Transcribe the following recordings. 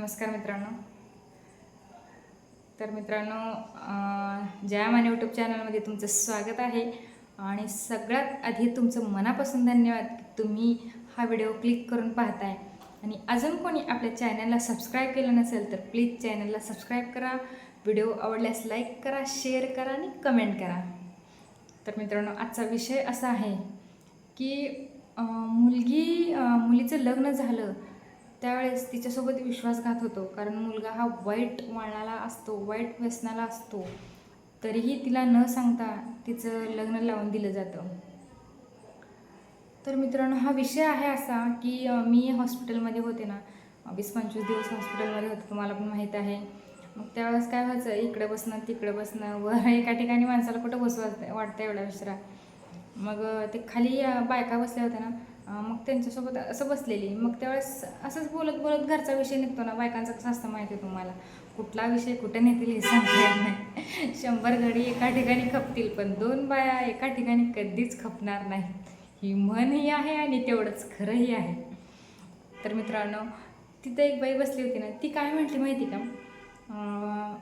नमस्कार मित्रांनो. तर मित्रांनो अं, जया माने यूट्यूब चॅनलमध्ये तुमचं स्वागत आहे. आणि सगळ्यात आधी तुमचं मनापासून धन्यवाद की तुम्ही हा व्हिडिओ क्लिक करून पाहताय. आणि अजून कोणी आपल्या चॅनलला सबस्क्राईब केलं नसेल तर प्लीज चॅनलला सबस्क्राईब करा. व्हिडिओ आवडल्यास लाईक करा शेअर करा आणि कमेंट करा. तर मित्रांनो आजचा विषय असा आहे की मुलगी मुलीचं लग्न झालं त्यावेळेस तिच्यासोबत विश्वासघात होतो. कारण मुलगा हा वाईट वळणाला असतो वाईट व्यसनाला असतो. तरीही तिला न सांगता तिचं लग्न लावून दिलं जातं. तर मित्रांनो हा विषय आहे असा की मी हॉस्पिटलमध्ये होते ना वीस पंचवीस दिवस हॉस्पिटलमध्ये होते तुम्हाला पण माहीत आहे. मग त्यावेळेस काय व्हायचं इकडं बसणं तिकडं बसणं वर एका ठिकाणी माणसाला कुठं बसवा वाटतं एवढा विसरा. मग ते खाली बायका बसल्या होत्या ना मग त्यांच्यासोबत असं बसलेली. मग त्यावेळेस असंच बोलत बोलत घरचा विषय निघतो ना. बायकांचा कसं असतं माहिती आहे तुम्हाला? कुठला विषय कुठे नेतील हे सांगता येत नाही. शंभर घडी एका ठिकाणी खपतील पण दोन बाया एका ठिकाणी कधीच खपणार नाही. ही म्हणही आहे आणि तेवढंच खरंही आहे. तर मित्रांनो तिथं एक बाई बसली होती ना. ती काय म्हटली माहिती का?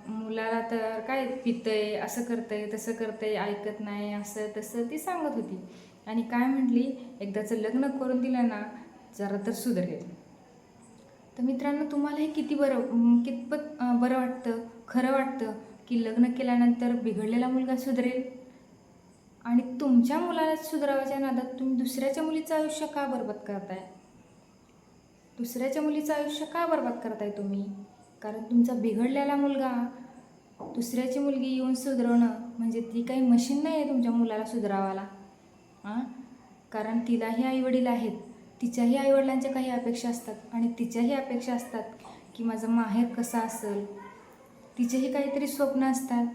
मुलाला तर काय पितंय असं करतंय तसं करतंय ऐकत नाही असं तसं ती सांगत होती. आणि काय म्हटली? एकदाचं लग्न करून दिलं ना जरा तर सुधरेल. तर मित्रांनो तुम्हाला हे किती बरं कितपत बरं वाटतं खरं वाटतं की लग्न केल्यानंतर बिघडलेला मुलगा सुधरेल? आणि तुमच्या मुलाला सुधारावाच्या नादात तुम्ही दुसऱ्याच्या मुलीचं आयुष्य का बरबाद करताय? दुसऱ्याच्या मुलीचं आयुष्य का बरबाद करताय तुम्ही? कारण तुमचा बिघडलेला मुलगा दुसऱ्याची मुलगी येऊन सुधरवणं म्हणजे ती काही मशीन नाही आहे तुमच्या मुलाला सुधरावाला हां कारण तिलाही आईवडील आहेत. तिच्याही आईवडिलांच्या काही अपेक्षा असतात आणि तिच्याही अपेक्षा असतात की माझं माहेर कसं असेल. तिचेही काहीतरी स्वप्न असतात.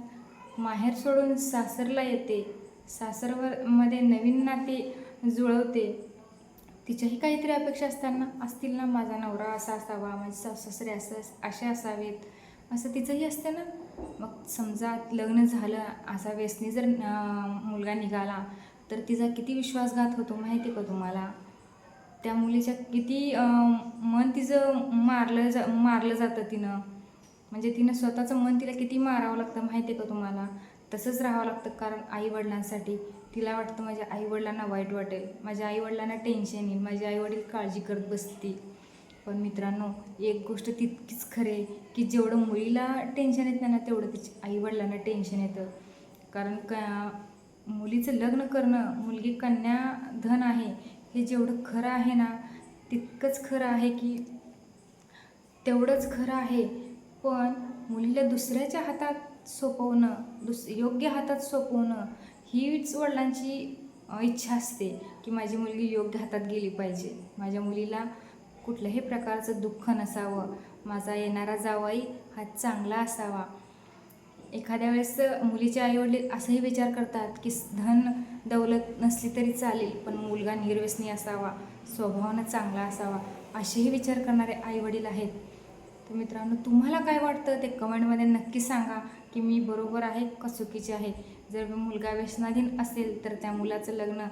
माहेर सोडून सासरला येते. सासरवर मध्ये नवीन नाते जुळवते. तिच्याही काहीतरी अपेक्षा असताना असतील ना माझा नवरा असा असावा माझे सासू सासरे असं असे असावेत. असं तिचंही असते ना. मग समजा लग्न झालं असा व्यसनी जर मुलगा निघाला तर तिचा किती विश्वासघात होतो माहिती आहे का तुम्हाला? त्या मुलीच्या किती मन तिचं मारलं जा मारलं जातं तिनं. म्हणजे तिनं स्वतःचं मन तिला किती मारावं लागतं माहिती आहे का तुम्हाला? तसंच राहावं लागतं कारण आईवडिलांसाठी. तिला वाटतं माझ्या आईवडिलांना वाईट वाटेल. माझ्या आईवडिलांना टेन्शन येईल. माझे आईवडील काळजी करत बसतील. पण मित्रांनो एक गोष्ट तितकीच खरे की जेवढं मुलीला टेन्शन येतं ना तेवढं तिच्या आईवडिलांना टेन्शन येतं. कारण का मुलीचं लग्न करणं मुलगी कन्या धन आहे हे जेवढं खरं आहे ना तितकंच खरं आहे की तेवढंच खरं आहे. पण मुलीला दुसऱ्याच्या हातात सोपवणं दुस योग्य हातात सोपवणं हीच वडिलांची इच्छा असते की माझी मुलगी योग्य हातात गेली पाहिजे. माझ्या मुलीला कुठल्याही प्रकारचं दुःख नसावं. माझा येणारा जावाई हा चांगला असावा. एखाद्या वेळेस मुलीचे आईवडील असाही विचार करतात की धन दौलत नसली तरी चालेल पण मुलगा निर्व्यसनी असावा स्वभावानं चांगला असावा असेही विचार करणारे आईवडील आहेत. तर मित्रांनो तुम्हाला काय वाटतं? ते कमेंटमध्ये नक्की सांगा की मी बरोबर आहे का चुकीचे आहे? जर मुलगा व्यसनाधीन असेल तर त्या मुलाचं लग्न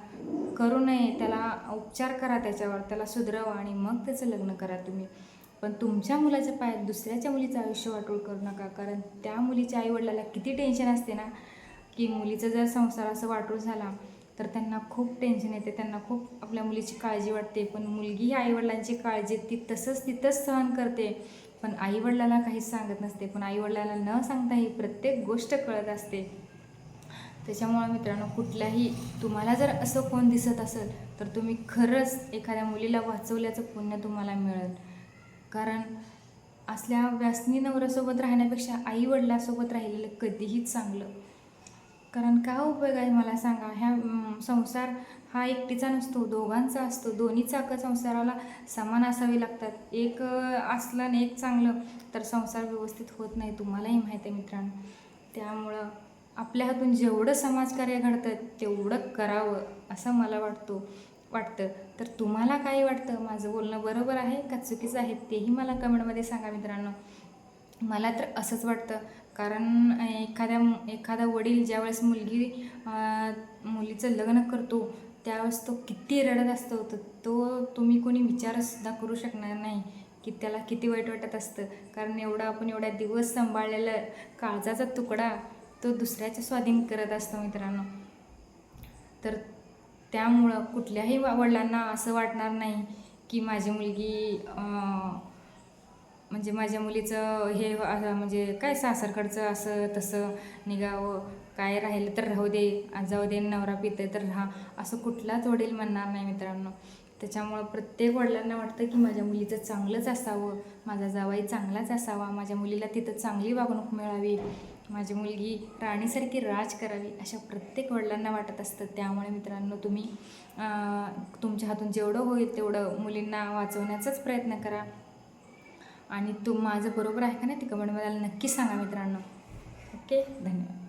करू नये त्याला उपचार करा त्याच्यावर त्याला सुधरवा आणि मग त्याचं लग्न करा तुम्ही. पण तुमच्या मुलाच्या पायात दुसऱ्याच्या मुलीचं आयुष्य वाटोळ करू नका. कारण त्या मुलीच्या आईवडिलाला किती टेन्शन असते ना की मुलीचा जर संसार असं वाटोळ झाला तर त्यांना खूप टेन्शन येते. त्यांना खूप आपल्या मुलीची काळजी वाटते. पण मुलगी ही आईवडिलांची काळजी ती तसंच तिथंच सहन करते. पण आईवडिलाला काहीच सांगत नसते. पण आईवडिलाला न सांगता ही प्रत्येक गोष्ट कळत असते. त्याच्यामुळं मित्रांनो कुठल्याही तुम्हाला जर असं कोण दिसत असेल तर तुम्ही खरंच एखाद्या मुलीला वाचवल्याचं पुण्य तुम्हाला मिळेल. कारण असल्या व्यासनी नवऱ्यासोबत राहण्यापेक्षा आई वडिलासोबत राहिलेलं कधीही चांगलं. कारण काय उपयोग आहे मला सांगा? ह्या संसार हा एकटीचा नसतो दोघांचा असतो. दोन्ही चाकं संसाराला समान असावी लागतात. एक असलं आणि एक चांगलं तर संसार व्यवस्थित होत नाही तुम्हालाही माहीत आहे मित्रांनो. त्यामुळं आपल्या हातून जेवढं समाजकार्य घडतं तेवढं करावं असं मला वाटतो. वाटतं. तर तुम्हाला काय वाटतं? माझं बोलणं बरोबर आहे का चुकीचं आहे? तेही मला कमेंटमध्ये सांगा मित्रांनो. मला तर असंच वाटतं. कारण एखाद्या एखादा वडील ज्यावेळेस मुलगी मुलीचं लग्न करतो त्यावेळेस तो किती रडत असतो. तर तो तुम्ही कोणी विचारसुद्धा करू शकणार नाही की त्याला किती वाईट वाटत असतं. कारण एवढा आपण एवढ्या दिवस सांभाळलेलं काळजाचा तुकडा तो दुसऱ्याच्या स्वाधीन करत असतो मित्रांनो. तर त्यामुळं कुठल्याही वडिलांना असं वाटणार नाही की माझी मुलगी म्हणजे माझ्या मुलीचं हे म्हणजे काय सासरकडचं असं तसं निघावं काय राहिलं तर राहू दे आज जाऊ दे नवरा पिते तर राहा असं कुठलाच वडील म्हणणार नाही मित्रांनो. त्याच्यामुळं प्रत्येक वडिलांना वाटतं की माझ्या मुलीचं चांगलंच असावं माझा जावाई चांगलाच असावा माझ्या मुलीला तिथं चांगली वागणूक मिळावी. माझी मुलगी राणीसारखी राज करावी अशा प्रत्येक वडिलांना वाटत असतं. त्यामुळे मित्रांनो तुम्ही तुमच्या हातून जेवढं होईल तेवढं मुलींना वाचवण्याचाच प्रयत्न करा. आणि तू माझं बरोबर आहे का नाही ते कमेंटमध्ये नक्की सांगा मित्रांनो. ओके? धन्यवाद.